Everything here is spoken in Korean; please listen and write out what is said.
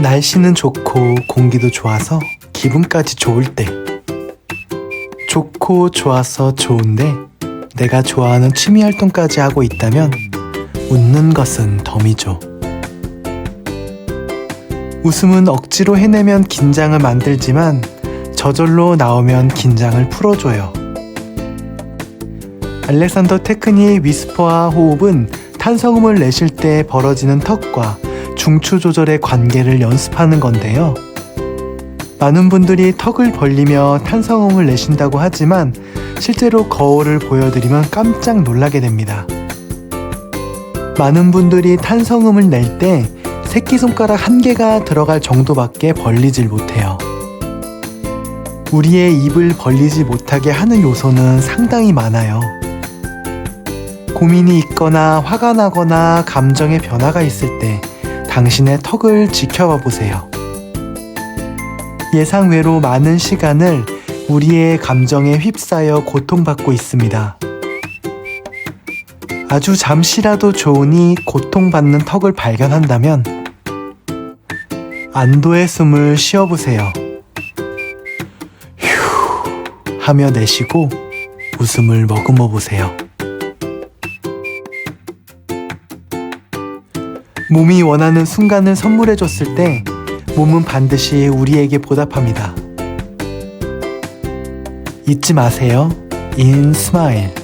날씨는 좋고 공기도 좋아서 기분까지 좋을 때. 좋고 좋아서 좋은데 내가 좋아하는 취미 활동까지 하고 있다면 웃는 것은 덤이죠. 웃음은 억지로 해내면 긴장을 만들지만 저절로 나오면 긴장을 풀어줘요. 알렉산더 테크니의 위스퍼와 호흡은 탄성음을 내실 때 벌어지는 턱과 중추 조절의 관계를 연습하는 건데요. 많은 분들이 턱을 벌리며 탄성음을 내신다고 하지만 실제로 거울을 보여드리면 깜짝 놀라게 됩니다. 많은 분들이 탄성음을 낼 때 새끼손가락 한 개가 들어갈 정도밖에 벌리질 못해요. 우리의 입을 벌리지 못하게 하는 요소는 상당히 많아요. 고민이 있거나 화가 나거나 감정의 변화가 있을 때 당신의 턱을 지켜봐 보세요. 예상 외로 많은 시간을 우리의 감정에 휩싸여 고통받고 있습니다. 아주 잠시라도 좋으니 고통받는 턱을 발견한다면 안도의 숨을 쉬어보세요. 휴 하며 내쉬고 웃음을 머금어 보세요. 몸이 원하는 순간을 선물해줬을 때 몸은 반드시 우리에게 보답합니다. 잊지 마세요. 인 스마일.